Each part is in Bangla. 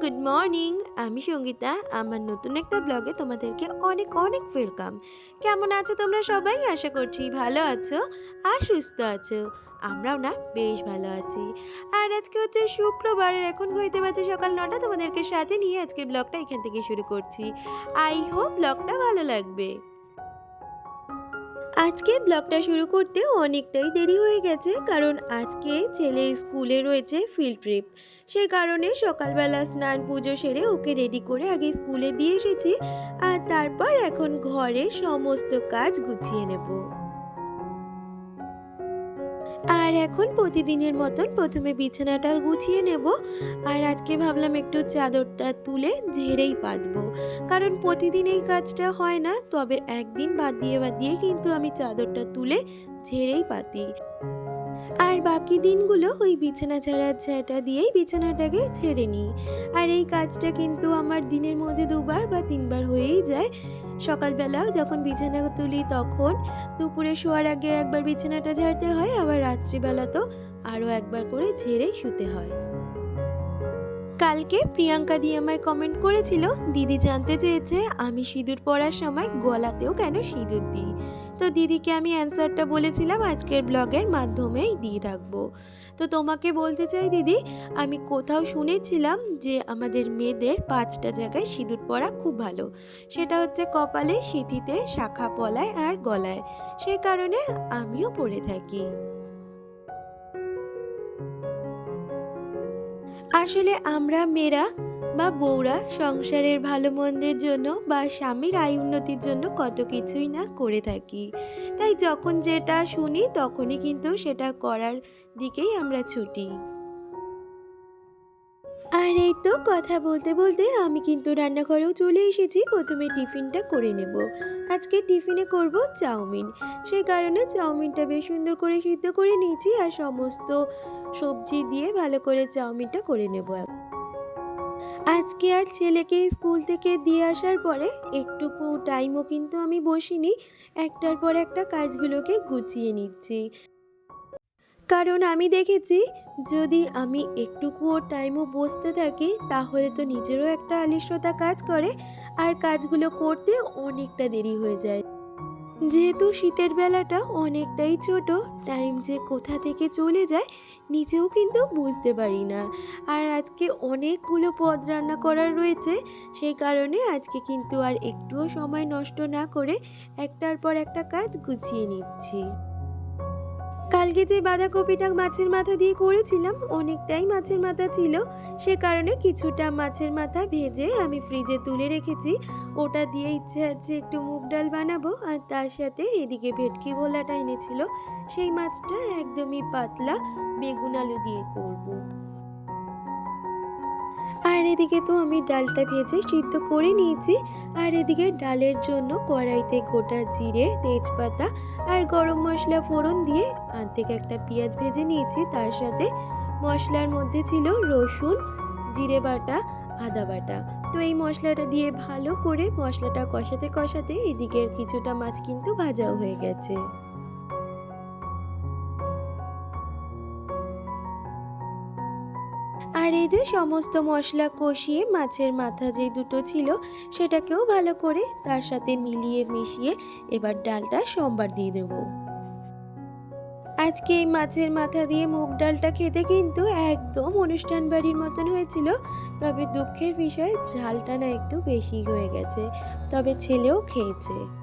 Good morning. আমি সঙ্গীতা, আমার নতুন একটা ব্লগে তোমাদেরকে অনেক অনেক ওয়েলকাম। কেমন আছো তোমরা সবাই? আশা করছি ভালো আছো আর সুস্থ আছো। আমরাও না বেশ ভালো আছি। আর আজকে হচ্ছে শুক্রবারের এখন হইতে পারছে সকাল নটা। তোমাদেরকে সাথে নিয়ে আজকের ব্লগটা এখান থেকে শুরু করছি। আই হোপ ব্লগটা ভালো লাগবে। আজকে ব্লগটা শুরু করতে অনেকটাই দেরি হয়ে গেছে, কারণ আজকে ছেলের স্কুলে রয়েছে ফিল্ড ট্রিপ সেই কারণে সকালবেলা স্নান পুজো সেরে ওকে রেডি করে আগে স্কুলে দিয়ে এসেছি, আর তারপর এখন ঘরের সমস্ত কাজ গুছিয়ে নেব। আর এখন প্রতিদিনের মতন প্রথমে বিছানাটা গুছিয়ে নেব। আর আজকে ভাবলাম একটু চাদরটা তুলে ঝেড়েই পাতবো কারণ প্রতিদিন এই কাজটা হয় না, তবে একদিন বাদ দিয়ে বাদ দিয়ে কিন্তু আমি চাদরটা তুলে ঝেড়েই পাতি আর বাকি দিনগুলো ওই বিছানা ছাড়ার ঝাঁটা দিয়েই বিছানাটাকে ছেড়ে নিই। আর এই কাজটা কিন্তু আমার দিনের মধ্যে দুবার বা তিনবার হয়েই যায়। সকালবেলা যখন বিছানা তুলি তখন দুপুরে শোয়ার আগে একবার বিছানাটা ঝাড়তে হয়, আবার রাত্রিবেলা তো আরও একবার করে ঝেড়েই শুতে হয়। কালকে প্রিয়াঙ্কা দি আমায় কমেন্ট করেছিল, দিদি জানতে চেয়েছে আমি সিঁদুর পরার সময় গলাতেও কেন সিঁদুর দিই? তো দিদিকে আমি অ্যান্সারটা বলেছিলাম আজকের ব্লগের মাধ্যমেই দিয়ে থাকব। তো তোমাকে বলতে চাই দিদি, আমি কোথাও শুনেছিলাম যে আমাদের মেয়েদের পাঁচটা জায়গায় সিঁদুর পরা খুব ভালো। সেটা হচ্ছে কপালে, সিঁথিতে, শাখা, পলায় আর গলায়। সে কারণে আমিও পরে থাকি। আসলে আমরা মেয়েরা বা বউরা সংসারের ভালো মন্দের জন্য বা স্বামীর আয় উন্নতির জন্য কত কিছুই না করে থাকি। তাই যখন যেটা শুনি তখনই কিন্তু সেটা করার দিকেই আমরা ছুটি। আর এই তো কথা বলতে বলতে আমি কিন্তু রান্নাঘরেও চলে এসেছি। প্রথমে টিফিনটা করে নেব। আজকে টিফিনে করব চাউমিন। সেই কারণে চাউমিনটা বেশ সুন্দর করে সিদ্ধ করে নিয়েছি আর সমস্ত সবজি দিয়ে ভালো করে চাউমিনটা করে নেব। আজকে আর ছেলেকে স্কুল থেকে দিয়ে আসার পরে একটুকু টাইমও কিন্তু আমি বসিনি। একটার পর একটা কাজগুলোকে গুছিয়ে নিচ্ছি। কারণ আমি দেখেছি যদি আমি একটুকুও টাইমও বসতে থাকি, তাহলে তো নিজেরও একটা আলিস্যতা কাজ করে আর কাজগুলো করতে অনেকটা দেরি হয়ে যায়। যেহেতু শীতের বেলাটা অনেকটাই ছোট টাইম যে কোথা থেকে চলে যায় নিজেও কিন্তু বুঝতে পারি না। আর আজকে অনেকগুলো পদ রান্না করার রয়েছে, সেই কারণে আজকে কিন্তু আর একটুও সময় নষ্ট না করে একটার পর একটা কাজ গুছিয়ে নিচ্ছি। কালকে যে বাঁধাকপিটা মাছের মাথা দিয়ে করেছিলাম, অনেকটাই মাছের মাথা ছিল। সে কারণে কিছুটা মাছের মাথা ভেজে আমি ফ্রিজে তুলে রেখেছি। ওটা দিয়ে ইচ্ছে আছে একটু মুগ ডাল বানাবো, আর তার সাথে এদিকে ভেটকি ভোলাটা এনেছিল। সেই মাছটা একদমই পাতলা, বেগুন আলু দিয়ে করব। আর এদিকে তো আমি ডালটা ভেজে সিদ্ধ করে নিয়েছি। আর এদিকে ডালের জন্য কড়াইতে গোটা জিরে, তেজপাতা আর গরম মশলা ফোড়ন দিয়ে আর্ধেক একটা পেঁয়াজ ভেজে নিয়েছি। তার সাথে মশলার মধ্যে ছিল রসুন, জিরে বাটা, আদা বাটা। তো এই মশলাটা দিয়ে ভালো করে মশলাটা কষাতে কষাতে এদিকের কিছুটা মাছ কিন্তু ভাজাও হয়ে গেছে। আর এই যে সমস্ত মশলা কষিয়ে মাছের মাথা যে দুটো ছিল, সেটাকেও ভালো করে তার সাথে মিলিয়ে মিশিয়ে এবার ডালটা সোমবার দিয়ে দেবো। আজকে এই মাছের মাথা দিয়ে মুগ ডালটা খেতে কিন্তু একদম অনুষ্ঠান বাড়ির মতন হয়েছিল, তবে দুঃখের বিষয় ঝালটা না একটু বেশি হয়ে গেছে, তবে ছেলেও খেয়েছে।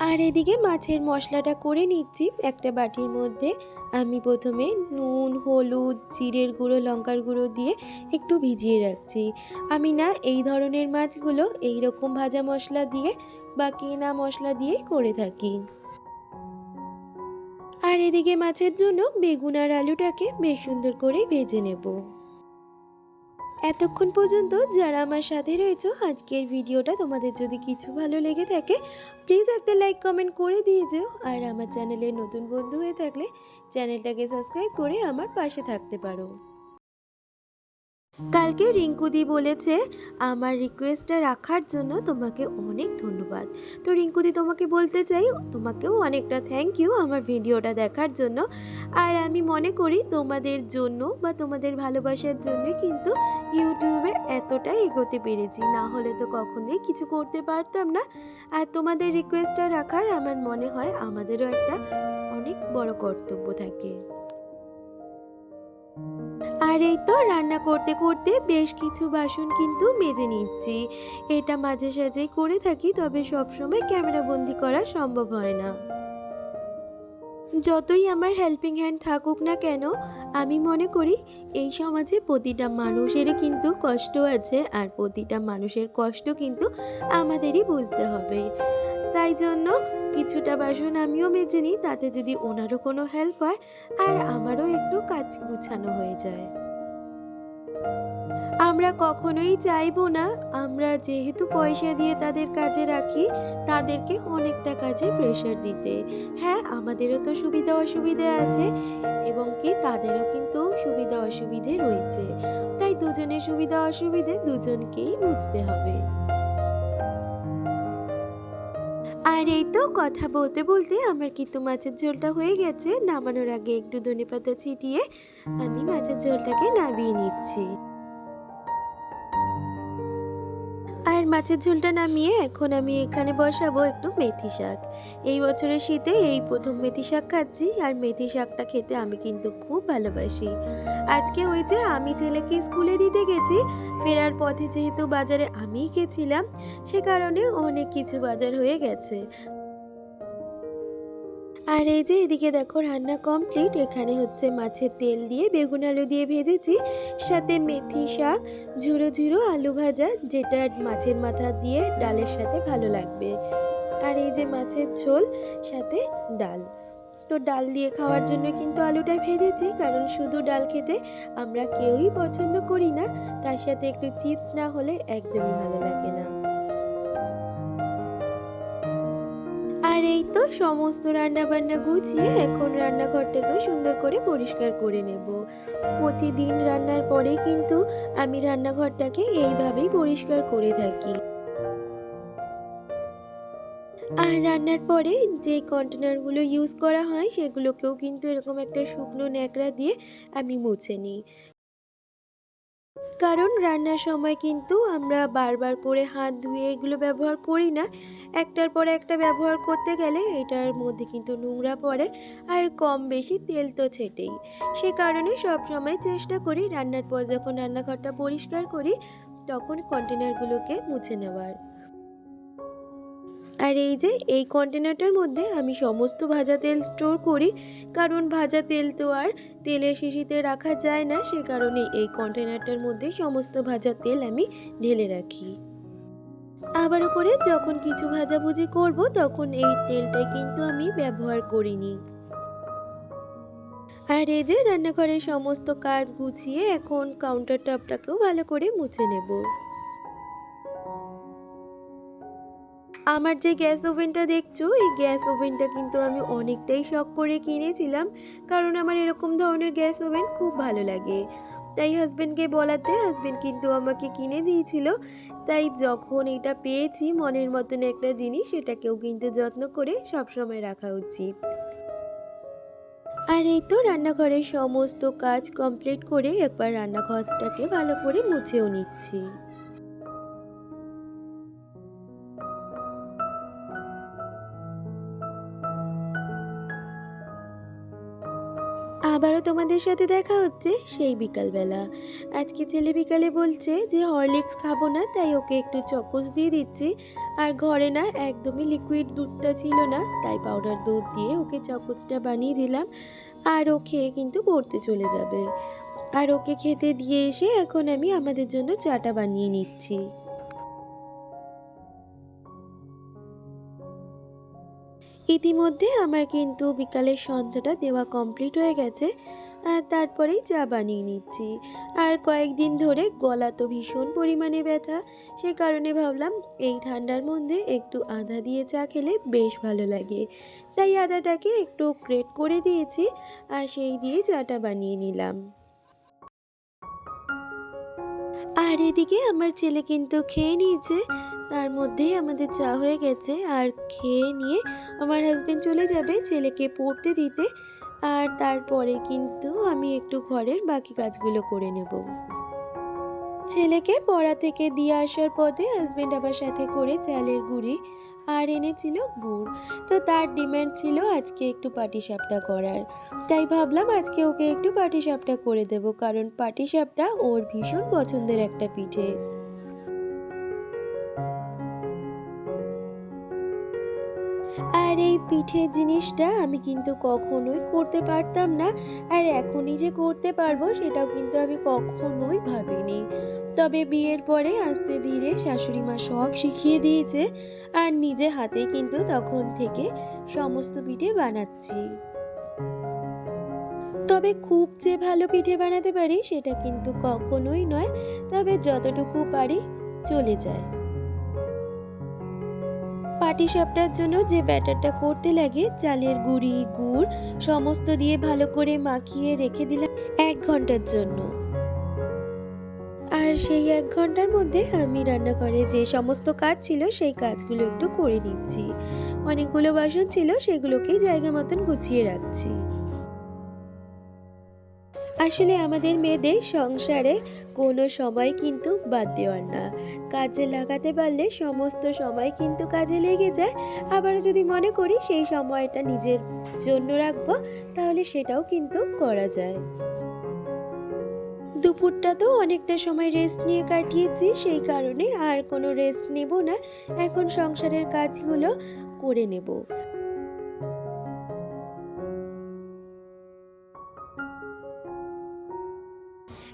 আর এদিকে মাছের মশলাটা করে নিচ্ছি একটা বাটির মধ্যে। আমি প্রথমে নুন, হলুদ, জিরের গুঁড়ো, লঙ্কার গুঁড়ো দিয়ে একটু ভিজিয়ে রাখছি। আমি না এই ধরনের মাছগুলো এই রকম ভাজা মশলা দিয়ে বা কেনা মশলা দিয়েই করে থাকি। আর এদিকে মাছের জন্য বেগুন আর আলুটাকে বেশ সুন্দর করে ভেজে নেব। এতক্ষণ পর্যন্ত যারা আমার সাথে রয়েছে, আজকের ভিডিওটা তোমাদের যদি কিছু ভালো লেগে থাকে প্লিজ একটা লাইক কমেন্ট করে দিয়ে যেও। আর আমার চ্যানেলে নতুন বন্ধু হয়ে থাকলে চ্যানেলটাকে সাবস্ক্রাইব করে আমার পাশে থাকতে পারো। কালকে রিঙ্কুদি বলেছে, আমার রিকোয়েস্টটা রাখার জন্য তোমাকে অনেক ধন্যবাদ। তো রিঙ্কুদি তোমাকে বলতে চাই, তোমাকেও অনেকটা থ্যাংক ইউ আমার ভিডিওটা দেখার জন্য। আর আমি মনে করি তোমাদের জন্য বা তোমাদের ভালোবাসার জন্য কিন্তু ইউটিউবে এতটাই এগোতে পেরেছি। না হলে তো কখনোই কিছু করতে পারতাম না। আর তোমাদের রিকোয়েস্টটা রাখার আমার মনে হয় আমাদেরও একটা অনেক বড় কর্তব্য থাকে। আর এই তো রান্না করতে করতে বেশ কিছু বাসন কিন্তু মেজে নিচ্ছি। এটা মাঝে সাঝেই করে থাকি, তবে সবসময় ক্যামেরা বন্দি করা সম্ভব হয় না। যতই আমার হেল্পিং হ্যান্ড থাকুক না কেন, আমি মনে করি এই সমাজে প্রতিটা মানুষেরই কিন্তু কষ্ট আছে, আর প্রতিটা মানুষের কষ্ট কিন্তু আমাদেরই বুঝতে হবে। তাই জন্য কিছুটা বাসন আমিও মেজে নিই, তাতে যদি ওনারও কোনো হেল্প হয়, আর আমারও একটু কাজ গুছানো হয়ে যায়। আমরা কখনোই চাইব না। আমরা যেহেতু পয়সা দিয়ে তাদের কাজে রাখি, তাদেরকে অনেকটা কাজে প্রেশার দিতে। হ্যাঁ আমাদেরও তো সুবিধা অসুবিধে আছে এবং কি তাদেরও কিন্তু সুবিধা অসুবিধে রয়েছে। তাই দুজনের সুবিধা অসুবিধে দুজনকেই বুঝতে হবে। আর এই তো কথা বলতে বলতে আমার কিন্তু মাছের ঝোলটা হয়ে গেছে। নামানোর আগে একটু ধনেপাতা ছিটিয়ে আমি মাছের ঝোলটাকে নামিয়ে নিচ্ছি। মাছের ঝোলটা নামিয়ে এখন আমি এখানে বসাবো একটু মেথি শাক। এই বছরের শীতে এই প্রথম মেথি শাক খাচ্ছি আর মেথি শাকটা খেতে আমি কিন্তু খুব ভালোবাসি। আজকে ওই যে আমি ছেলেকে স্কুলে দিতে গেছি, ফেরার পথে যেহেতু বাজারে আমি গেছিলাম সে কারণে অনেক কিছু বাজার হয়ে গেছে। আর এই যে এদিকে দেখো রান্না কমপ্লিট এখানে হচ্ছে মাছের তেল দিয়ে বেগুন আলু দিয়ে ভেজেছি, সাথে মেথি শাক ঝুড়ো ঝুরো আলু ভাজা, যেটা মাছের মাথা দিয়ে ডালের সাথে ভালো লাগবে। আর এই যে মাছের ঝোল, সাথে ডাল। তো ডাল দিয়ে খাওয়ার জন্য কিন্তু আলুটা ভেজেছি, কারণ শুধু ডাল খেতে আমরা কেউই পছন্দ করি না, তার সাথে একটু চিপস না হলে একদমই ভালো লাগে না। এই তো সমস্ত রান্না বান্না গুছিয়ে এখন রান্নাঘরটাকেও সুন্দর করে পরিষ্কার করে নেব। প্রতিদিন রান্নার পরে কিন্তু আমি রান্নাঘরটাকে এইভাবেই পরিষ্কার করে থাকি। আর রান্নার পরে যে কন্টেনারগুলো ইউজ করা হয় সেগুলোকেও কিন্তু এরকম একটা শুকনো ন্যাকড়া দিয়ে আমি মুছে নিই। কারণ রান্নার সময় কিন্তু আমরা বারবার করে হাত ধুয়ে এগুলো ব্যবহার করি না। একটার পরে একটা ব্যবহার করতে গেলে এটার মধ্যে কিন্তু নোংরা পড়ে আর কম বেশি তেল তো ছেটেই। সে কারণে সব সময় চেষ্টা করি রান্নার পর যখন রান্নাঘরটা পরিষ্কার করি, তখন কন্টেনারগুলোকে মুছে নেওয়ার। আর এই যে, এই কন্টেনারটার মধ্যে আমি সমস্ত ভাজা তেল স্টোর করি। কারণ ভাজা তেল তো আর তেলের শিশিতে রাখা যায় না, সে কারণে এই কন্টেনারটার মধ্যে সমস্ত ভাজা তেল আমি ঢেলে রাখি। আবারও করে যখন কিছু ভাজাভুজি করব, তখন এই তেলটা কিন্তু আমি ব্যবহার করিনি। আর এই যে, রান্নাঘরের সমস্ত কাজ গুছিয়ে এখন কাউন্টার টপটাকেও ভালো করে মুছে নেব। আমার যে গ্যাস ওভেনটা দেখছ, এই গ্যাস ওভেনটা কিন্তু আমি অনেকটাই শখ করে কিনেছিলাম, কারণ আমার এরকম ধরনের গ্যাস ওভেন খুব ভালো লাগে। তাই হাজব্যান্ডকে বলাতে হাজব্যান্ড কিন্তু আমাকে কিনে দিয়েছিল, তাই যখন এটা পেয়েছি, মনের মতন একটা জিনিস সেটাকেও কিন্তু যত্ন করে সবসময় রাখা উচিত। আর এই তো রান্নাঘরের সমস্ত কাজ কমপ্লিট করে একবার রান্নাঘরটাকে ভালো করে মুছেও নিচ্ছি। আবারও তোমাদের সাথে দেখা হচ্ছে সেই বিকালবেলা। আজকে ছেলে বিকালে বলছে যে হরলিক্স খাব না, তাই ওকে একটু চকোস দিয়ে দিচ্ছি। আর ঘরে না একদমই লিকুইড দুধটা ছিল না, তাই পাউডার দুধ দিয়ে ওকে চকোসটা বানিয়ে দিলাম। আর ও খেয়ে কিন্তু পড়তে চলে যাবে। আর ওকে খেতে দিয়ে এসে এখন আমি আমাদের জন্য চাটা বানিয়ে নিচ্ছি। ইতিমধ্যে আমার কিন্তু বিকালের সন্ধ্যাটা দেওয়া কমপ্লিট হয়ে গেছে, আর তারপরেই চা বানিয়ে নিচ্ছি। আর কয়েকদিন ধরে গলা তো ভীষণ পরিমাণে ব্যথা, সে কারণে ভাবলাম এই ঠান্ডার মধ্যে একটু আদা দিয়ে চা খেলে বেশ ভালো লাগে। তাই আদাটাকে একটু গ্রেট করে দিয়েছি, আর সেই দিয়ে চাটা বানিয়ে নিলাম। এদিকে আমার ছেলে কিন্তু খেয়ে নিয়েছে। তার মধ্যেই আমাদের চা হয়ে গেছে। আর খেয়ে নিয়ে আমার হাজব্যান্ড চলে যাবে ছেলেকে পড়তে দিতে। আর তারপরে কিন্তু আমি একটু ঘরের বাকি কাজগুলো করে নেব। ছেলেকে পড়া থেকে দিয়ে আসার পথে হাজব্যান্ড আবার সাথে করে চালের গুঁড়ি আর এনেছিল গুড়। তো তার ডিম্যান্ড ছিল আজকে একটু পাটিসাপটা করার। তাই ভাবলাম আজকে ওকে একটু পাটিসাপটা করে দেব, কারণ পাটিসাপটা ওর ভীষণ পছন্দের একটা পিঠে। আর এই পিঠের জিনিসটা আমি কিন্তু কখনোই করতে পারতাম না। আর এখনই যে করতে পারব সেটাও কিন্তু আমি কখনোই ভাবিনি। তবে বিয়ের পরে আস্তে ধীরে শাশুড়ি মা সব শিখিয়ে দিয়েছে আর নিজে হাতে কিন্তু তখন থেকে সমস্ত পিঠে বানাচ্ছি। তবে খুব যে ভালো পিঠে বানাতে পারি সেটা কিন্তু কখনোই নয়। তবে যতটুকু পারি চলে যায়। পাটিসাপটার জন্য যে ব্যাটারটা করতে লাগে, চালের গুঁড়ি, গুড়, সমস্ত দিয়ে ভালো করে মাখিয়ে রেখে দিলাম এক ঘণ্টার জন্য। আর সেই এক ঘণ্টার মধ্যে আমি রান্নাঘরে যে সমস্ত কাজ ছিল, সেই কাজগুলো একটু করে নিচ্ছি। অনেকগুলো বাসন ছিল, সেগুলোকেই জায়গা মতন গুছিয়ে রাখছি। আসলে আমাদের মেয়েদের সংসারে কোনো সময় কিন্তু বাদ দেওয়ার না। কাজে লাগাতে পারলে সমস্ত সময় কিন্তু কাজে লেগে যায়। আবার যদি মনে করি সেই সময়টা নিজের জন্য রাখব, তাহলে সেটাও কিন্তু করা যায়। দুপুরটা তো অনেকটা সময় রেস্ট নিয়ে কাটিয়েছি, সেই কারণে আর কোনো রেস্ট নেব না। এখন সংসারের কাজগুলো করে নেব।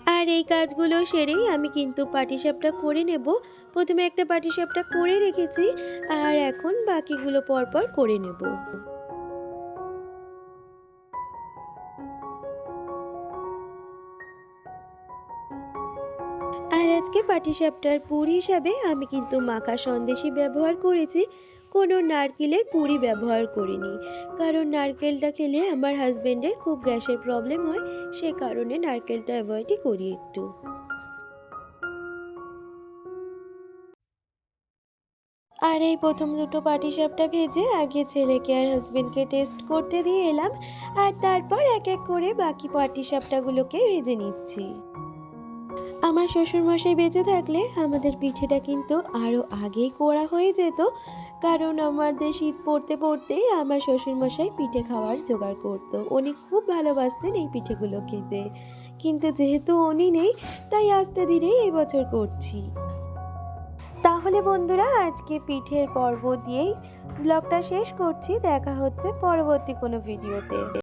আর এই কাজগুলো সেরেই আমি কিন্তু পাটিসাপটা করে নেব। প্রথমে একটা পাটিসাপটা করে রেখেছি আর এখন বাকিগুলো পরপর করে নেব। আর আজকে পাটিসাপটার পুর হিসাবে আমি কিন্তু মাখা সন্দেশই ব্যবহার করেছি। কোনো নারকেলের পুরি ব্যবহার করিনি। কারণ নারকেলটা খেলে আমার হাজবেন্ডের খুব গ্যাসের প্রবলেম হয়, সে কারণে নারকেলটা অ্যাভয়েডই করি একটু। আর এই প্রথম দুটো পাটিসাপটা ভেজে আগে ছেলেকে আর হাজবেন্ডকে টেস্ট করতে দিয়ে এলাম, আর তারপর এক এক করে বাকি পাটিসাপটাগুলোকে ভেজে নিচ্ছি। আমার শ্বশুরমশাই বেঁচে থাকলে আমাদের পিঠেটা কিন্তু আরও আগেই করা হয়ে যেত। কারণ আমাদের শীত পড়তে পড়তেই আমার শ্বশুরমশাই পিঠে খাওয়ার জোগাড় করতো। উনি খুব ভালোবাসতেন এই পিঠেগুলো খেতে। কিন্তু যেহেতু উনি নেই, তাই আস্তে ধীরেই এই বছর করছি। তাহলে বন্ধুরা, আজকে পিঠের পর্ব দিয়েই ব্লগটা শেষ করছি। দেখা হচ্ছে পরবর্তী কোনো ভিডিওতে।